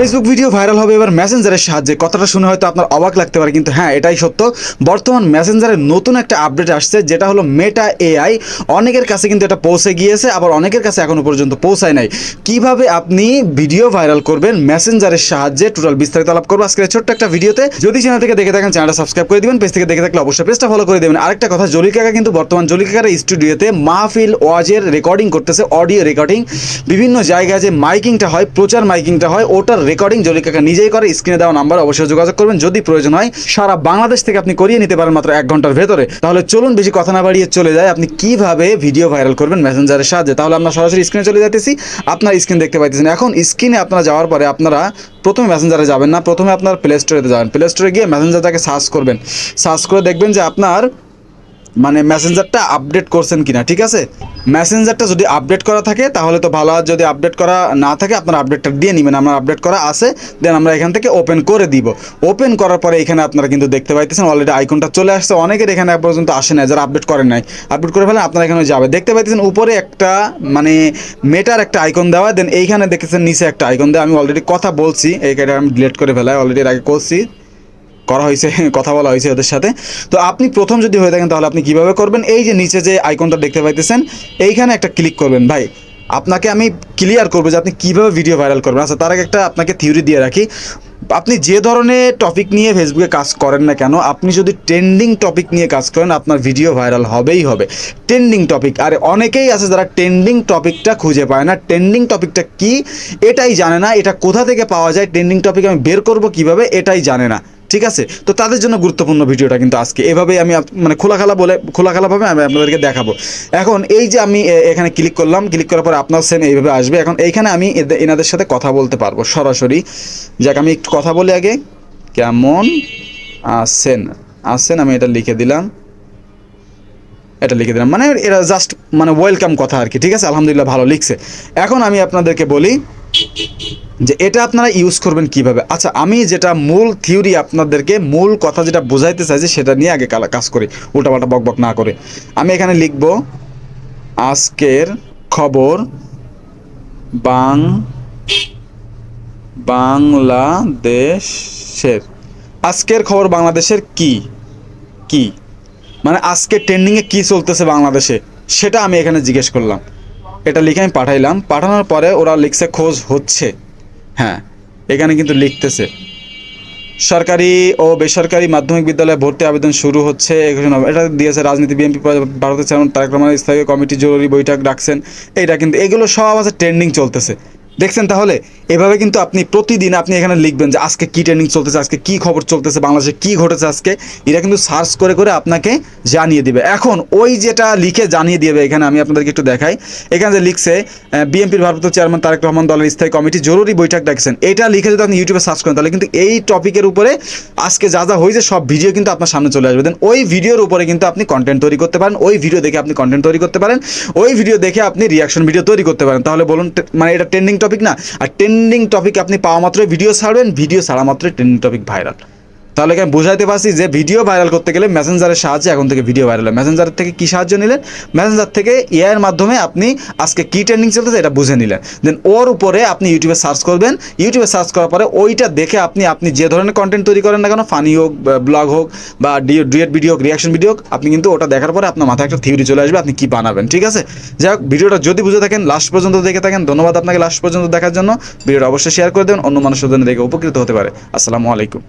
Facebook video viral হবে, এবার মেসেঞ্জারের সাহায্যে। কথাটা শুনে হয়তো আপনার অবাক লাগতে পারে, কিন্তু হ্যাঁ এটাই সত্য। বর্তমান মেসেঞ্জারের নতুন একটা আপডেট আসছে, যেটা হলো মেটা এআই অনেকের কাছে কিন্তু এটা পৌঁছে গিয়েছে, আবার অনেকের কাছে এখনও পর্যন্ত পৌঁছায় নাই। কীভাবে আপনি ভিডিও ভাইরাল করবেন মেসেঞ্জারের সাহায্যে টোটাল বিস্তারিত আলাপ করব আজকে ছোট্ট একটা ভিডিওতে। যদি চ্যানেল থেকে দেখে থাকেন চ্যানেলটা সাবস্ক্রাইব করে দিবেন পেজ থেকে দেখে থাকলে অবশ্যই পেজটা ফলো করে দেবেন। আরেকটা কথা জলি কাকা কিন্তু বর্তমান জলি কাকার স্টুডিওতে মাহফিল ওয়াজের রেকর্ডিং করতেছে অডিও রেকর্ডিং বিভিন্ন জায়গায় যে মাইকিংটা হয়, প্রচার মাইকিংটা হয়, ওটার রেকর্ডিং জলি কাকা নিজেই করে, স্ক্রিনে দেওয়া নাম্বার অবশ্যই যোগাযোগ করবেন। যদি প্রয়োজন হয়, সারা বাংলাদেশ থেকে আপনি করিয়ে নিতে পারেন মাত্র এক ঘণ্টার ভেতরে। তাহলে চলুন বেশি কথা না বাড়িয়ে চলে যায় আপনি কীভাবে ভিডিও ভাইরাল করবেন মেসেঞ্জারের সাহায্যে? তাহলে আমরা সরাসরি স্ক্রিনে চলে যাইতেছি। আপনার স্ক্রিন দেখতে পাইতেছেন। এখন স্ক্রিনে আপনারা যাওয়ার পরে আপনারা প্রথমে মেসেঞ্জারে যাবেন না। প্রথমে আপনার প্লে স্টোরেতে যাবেন। প্লে স্টোরে গিয়ে মেসেঞ্জারটাকে সার্চ করবেন। সার্চ করে দেখবেন যে আপনার মানে মেসেঞ্জারটা আপডেট করছেন কিনা, ঠিক আছে? মেসেঞ্জারটা যদি আপডেট করা থাকে, তাহলে তো ভালো। আর যদি আপডেট করা না থাকে, আপনার আপডেটটা দিয়ে নেবেন। আমার আপডেট করা আছে দেন আমরা এখান থেকে ওপেন করে দিব। ওপেন করার পরে এখানে আপনারা কিন্তু দেখতে পাইতেছেন অলরেডি আইকনটা চলে আসছে। অনেকের এখানে পর্যন্ত আসে না যারা আপডেট করেন নাই। আপডেট করে ফেলেন আপনারা এখানে যাবে। দেখতে পাইতেছেন, উপরে একটা মানে মেটার একটা আইকন দেওয়া দেন এইখানে দেখতেছেন, নিচে একটা আইকন দেওয়া। আমি অলরেডি কথা বলছি, এই এইটা আমি ডিলেট করে ফেলাই অলরেডি আগে করছি। করা হয়েছে, কথা বলা হয়েছে ওদের সাথে। তো আপনি প্রথম যদি হয়ে থাকেন, তাহলে আপনি কীভাবে করবেন? এই যে নিচে যে আইকনটা দেখতে পাইতেছেন, এইখানে একটা ক্লিক করবেন। ভাই, আপনাকে আমি ক্লিয়ার করব যে আপনি কীভাবে ভিডিও ভাইরাল করবেন। আচ্ছা তার আগে একটা আপনাকে থিওরি দিয়ে রাখি। আপনি যে ধরনের টপিক নিয়ে ফেসবুকে কাজ করেন না কেন, আপনি যদি ট্রেন্ডিং টপিক নিয়ে কাজ করেন, আপনার ভিডিও ভাইরাল হবেই হবে। ট্রেন্ডিং টপিক আর অনেকেই আছে যারা ট্রেন্ডিং টপিকটা খুঁজে পায় না। ট্রেন্ডিং টপিকটা কি, এটাই জানে না। এটা কোথা থেকে পাওয়া যায়? ট্রেন্ডিং টপিক আমি বের করব কীভাবে? এটাই জানে না। ঠিক আছে? তো তাদের জন্য গুরুত্বপূর্ণ ভিডিওটা কিন্তু আজকে। এভাবেই আমি মানে খোলাখালা বলে খোলাখালাভাবে আমি আপনাদেরকে দেখাবো। এখন এই যে আমি এখানে ক্লিক করলাম ক্লিক করার পরে আপনার সেম এইভাবে আসবে। এখন এইখানে আমি এনাদের সাথে কথা বলতে পারব সরাসরি। যাক, আমি একটু কথা বলি আগে। কেমন আছেন? আছেন, আমি এটা লিখে দিলাম। এটা লিখে দিলাম। মানে এরা জাস্ট মানে ওয়েলকাম কথা আর কি, ঠিক আছে? আলহামদুলিল্লাহ ভালো লিখছে। এখন আমি আপনাদেরকে বলি যে এটা আপনারা ইউজ করবেন কীভাবে? আচ্ছা আমি যেটা মূল থিওরি আপনাদেরকে মূল কথা যেটা বোঝাইতে চাইছি সেটা নিয়ে আগে কাজ করি, উল্টাপাল্টা বকবক না করে। আমি এখানে লিখব, আজকের খবর বাং বাংলাদেশের। আজকের খবর বাংলাদেশের কি? কি? মানে আজকে ট্রেন্ডিংয়ে কি চলতেছে বাংলাদেশে? সেটা আমি এখানে জিজ্ঞেস করলাম। এটা লিখে আমি পাঠাইলাম। পাঠানোর পরে ওরা লিখছে, খোঁজ হচ্ছে। হ্যাঁ এখানে কিন্তু লিখতেছে, সরকারি ও বেসরকারি মাধ্যমিক বিদ্যালয়ে ভর্তি আবেদন শুরু হচ্ছে এটা দিয়েছে রাজনীতি বিএনপি, ভারতের চেয়ারম্যান তারেক রহমান, স্থায়ী কমিটি জরুরি বৈঠক ডাকছেন, এইটা কিন্তু, এগুলো সব আছে ট্রেন্ডিং চলতেছে। দেখছেন তাহলে? এভাবে কিন্তু আপনি প্রতিদিন আপনি এখানে লিখবেন যে আজকে কি ট্রেন্ডিং চলতেছে, আজকে কি খবর চলতেছে, বাংলাদেশে কি ঘটেছে আজকে? এটা কিন্তু সার্চ করে করে আপনাকে জানিয়ে দিবে। এখন ওই যেটা লিখে জানিয়ে দিবে এখানে আমি আপনাদেরকে একটু দেখাই। এখানে যে লিখছে বিএনপির ভারপ্রাপ্ত চেয়ারম্যান তারেক রহমান দলের স্থায়ী কমিটি, জরুরি বৈঠক ডাকছেন। এটা লিখে যদি আপনি ইউটিউবে সার্চ করেন, তাহলে কিন্তু এই টপিকের উপরে আজকে যা যা হয়েছে, সব ভিডিও কিন্তু আপনার সামনে চলে আসবে। দেন ওই ভিডিওর উপরে কিন্তু আপনি কন্টেন্ট তৈরি করতে পারেন, ওই ভিডিও দেখে আপনি কন্টেন্ট তৈরি করতে পারেন, ওই ভিডিও দেখে আপনি রিয়াকশন ভিডিও তৈরি করতে পারেন। তাহলে বলুন মানে এটা ট্রেন্ডিং টপিক না। আর ট্রেন্ডিং টপিক আপনি পাওয়া মাত্রই ভিডিও ছাড়বেন ভিডিও ছাড়া মাত্রই ট্রেন্ডিং টপিক ভাইরাল তাহলে আমি বুঝাইতে পারছি যে ভিডিও ভাইরাল করতে গেলে মেসেঞ্জারের সাহায্যে এখন থেকে ভিডিও ভাইরাল হয়? মেসেঞ্জার থেকে কী সাহায্য নিলেন? মেসেঞ্জার থেকে এআই এর মাধ্যমে আপনি আজকে কি ট্রেন্ডিং চলতেছে এটা বুঝে নিলেন। দেন ওর উপরে আপনি ইউটিউবে সার্চ করবেন। ইউটিউবে সার্চ করার পরে ওইটা দেখে আপনি আপনি যে ধরনের কন্টেন্ট তৈরি করেন না কেন ফানি হোক ব্লগ হোক, বা ডিএড ভিডিও হোক রিয়াকশন ভিডিও হোক, আপনি কিন্তু ওটা দেখার পরে আপনার মাথায় একটা থিওরি চলে আসবে, আপনি কি বানাবেন, ঠিক আছে? যাই হোক ভিডিওটা যদি বুঝে থাকেন লাস্ট পর্যন্ত দেখে থাকেন, ধন্যবাদ আপনাকে লাস্ট পর্যন্ত দেখার জন্য। ভিডিওটা অবশ্যই শেয়ার করে দেবেন, অন্য মানুষের জন্য দেখে উপকৃত হতে পারে। আসসালামু আলাইকুম।